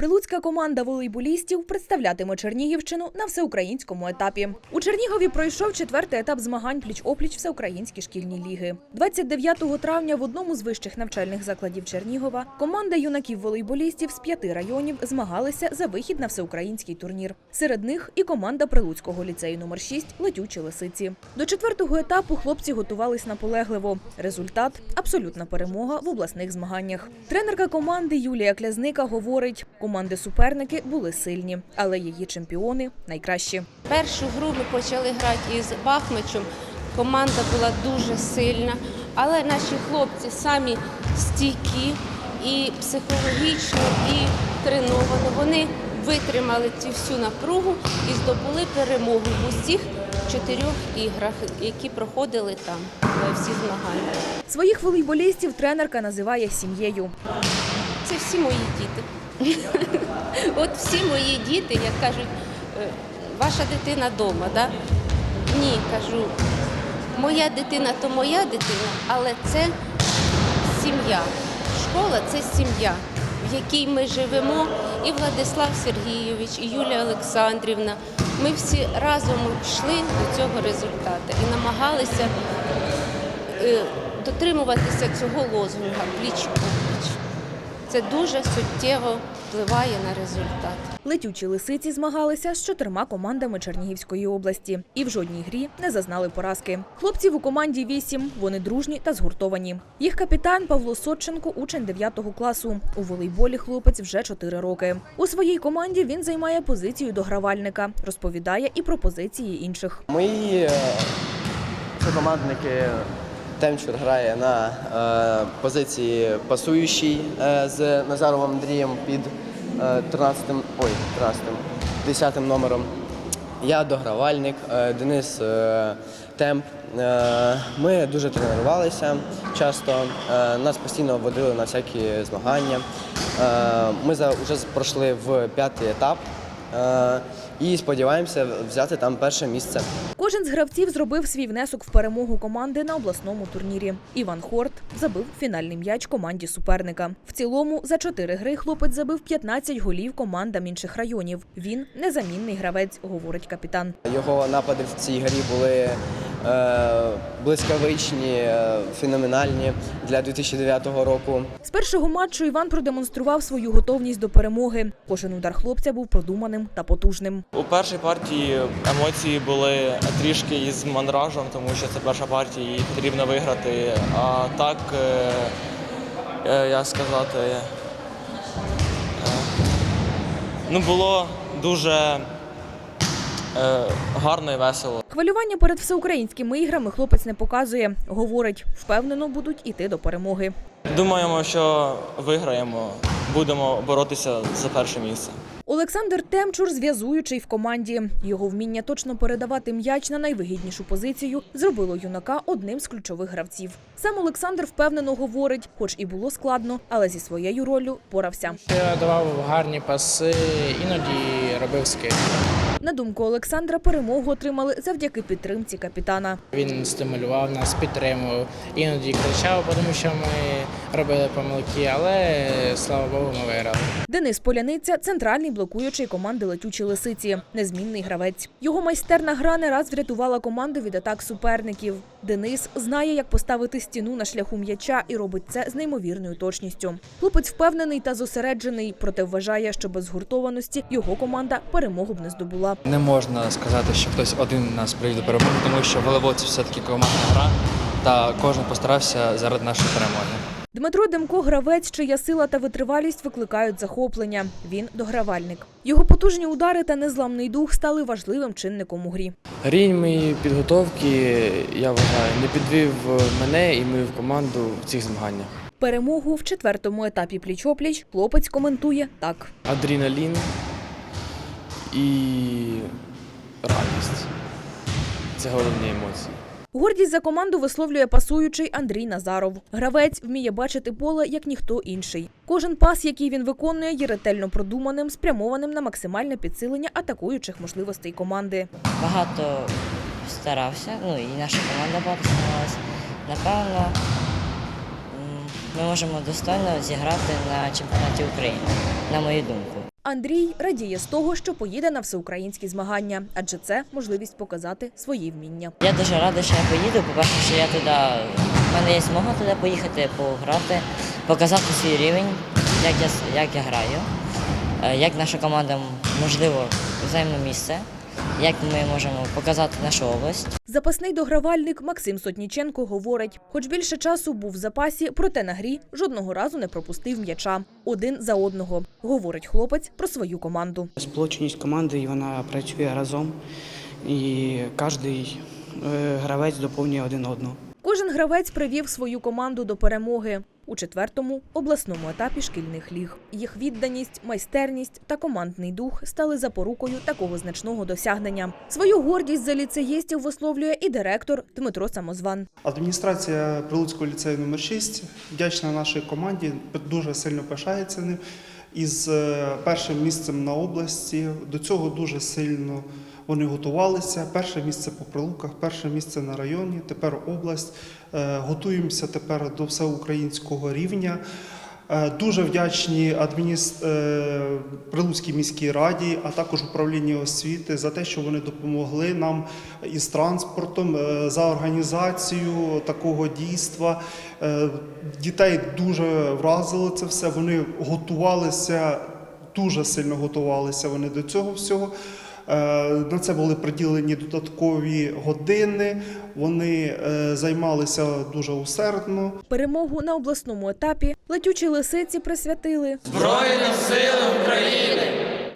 Прилуцька команда волейболістів представлятиме Чернігівщину на всеукраїнському етапі. У Чернігові пройшов четвертий етап змагань пліч-опліч всеукраїнські шкільні ліги. 29 травня в одному з вищих навчальних закладів Чернігова команда юнаків-волейболістів з п'яти районів змагалися за вихід на всеукраїнський турнір. Серед них і команда Прилуцького ліцею номер 6 летючі лисиці. До четвертого етапу хлопці готувались наполегливо. Результат абсолютна перемога в обласних змаганнях. Тренерка команди Юлія Клязника говорить: команди суперники були сильні, але її чемпіони найкращі. Першу гру ми почали грати із Бахмичем. Команда була дуже сильна, але наші хлопці самі стійкі і психологічно, і треновані. Вони витримали цю всю напругу і здобули перемогу в усіх чотирьох іграх, які проходили там всі змагання. Своїх волейболістів тренерка називає сім'єю. Це всі мої діти. От всі мої діти, як кажуть, е, ваша дитина вдома, да? Ні, кажу, моя дитина то моя дитина, але це сім'я. Школа це сім'я, в якій ми живемо. І Владислав Сергійович, і Юлія Олександрівна. Ми всі разом йшли до цього результату і намагалися е, дотримуватися цього лозунга пліч-опліч. Це дуже суттєво впливає на результат. Летючі лисиці змагалися з чотирма командами Чернігівської області і в жодній грі не зазнали поразки. Хлопців у команді вісім. Вони дружні та згуртовані. Їх капітан Павло Сотченко, учень 9 класу. У волейболі хлопець вже 4 роки. У своїй команді він займає позицію догравальника, розповідає і про позиції інших. Мої е, командники Темчур грає на е, позиції пасуючій е, з Назаровим Андрієм під е, 13, ой, 13, 10 номером. Я догравальник, е, Денис е, Темп. Е, Ми дуже тренувалися часто, е, нас постійно водили на всякі змагання. Е, Ми вже пройшли в п'ятий етап е, і сподіваємося взяти там перше місце. Кожен з гравців зробив свій внесок в перемогу команди на обласному турнірі. Іван Хорт забив фінальний м'яч команді суперника. В цілому за чотири гри хлопець забив 15 голів командам інших районів. Він незамінний гравець, говорить капітан. Його напади в цій грі були е, блискавичні, е, феноменальні для 2009 року. З першого матчу Іван продемонстрував свою готовність до перемоги. Кожен удар хлопця був продуманим та потужним. У першій партії емоції були трішки із мандражем, тому що це перша партія і потрібно виграти. А так, е, е, як сказати, е, ну було дуже е, гарно і весело. Хвилювання перед всеукраїнськими іграми хлопець не показує. Говорить, впевнено будуть іти до перемоги. Думаємо, що виграємо, будемо боротися за перше місце. Олександр Темчур зв'язуючий в команді. Його вміння точно передавати м'яч на найвигіднішу позицію зробило юнака одним з ключових гравців. Сам Олександр впевнено говорить, хоч і було складно, але зі своєю роллю порався. Я давав гарні паси, іноді робив скид. На думку Олександра, перемогу отримали завдяки підтримці капітана. Він стимулював нас, підтримував, іноді кричав, тому що ми робили помилки, але слава Богу, ми виграли. Денис Поляниця центральний блокуючий команди летючі лисиці, незмінний гравець. Його майстерна гра не раз врятувала команду від атак суперників. Денис знає, як поставити стіну на шляху м'яча і робить це з неймовірною точністю. Хлопець впевнений та зосереджений, проте вважає, що без згуртованості його команда перемогу б не здобула. Не можна сказати, що хтось один нас привів до перемоги, тому що волейбол – це все-таки командна гра, та кожен постарався заради нашої перемоги. Дмитро Демко гравець, чия сила та витривалість викликають захоплення. Він догравальник. Його потужні удари та незламний дух стали важливим чинником у грі. Рівень моєї підготовки, я вважаю, не підвів мене і мою команду в цих змаганнях. Перемогу в четвертому етапі пліч-опліч хлопець коментує так. Адреналін і радість. Це головні емоції. Гордість за команду висловлює пасуючий Андрій Назаров. Гравець вміє бачити поле як ніхто інший. Кожен пас, який він виконує, є ретельно продуманим, спрямованим на максимальне підсилення атакуючих можливостей команди. багато старався, ну і наша команда багато старалася. Напевно, ми можемо достойно зіграти на чемпіонаті України, на мою думку. Андрій радіє з того, що поїде на всеукраїнські змагання, адже це можливість показати свої вміння. Я дуже рада, що я поїду. По-перше, що я туди, в мене є змога туди поїхати, пограти, показати свій рівень, як я, як я граю, е, як наша команда, можливо, взаємне місце, як ми можемо показати нашу область. Запасний догравальник Максим Сотніченко говорить, хоч більше часу був в запасі, проте на грі жодного разу не пропустив м'яча. Один за одного, говорить хлопець про свою команду. Сплоченість команди і вона працює разом, і кожен гравець доповнює один одного. Кожен гравець привів свою команду до перемоги у четвертому обласному етапі шкільних ліг. Їх відданість, майстерність та командний дух стали запорукою такого значного досягнення. Свою гордість за ліцеїстів висловлює і директор Дмитро Самозван. Адміністрація Прилуцького ліцею номер 6 вдячна нашій команді, дуже сильно пишається ним. Із е, першим місцем на області до цього дуже сильно вони готувалися. Перше місце по прилуках, перше місце на районі, тепер область. Е, Готуємося тепер до всеукраїнського рівня. Е, Дуже вдячні адмініс... е, Прилуцькій міській раді, а також управлінню освіти за те, що вони допомогли нам із транспортом, за організацію такого дійства. Дітей дуже вразило це все. Вони готувалися, дуже сильно готувалися вони до цього всього. Е, На це були приділені додаткові години. Вони е, займалися дуже усердно. Перемогу на обласному етапі летючі лисиці присвятили Збройні силам України!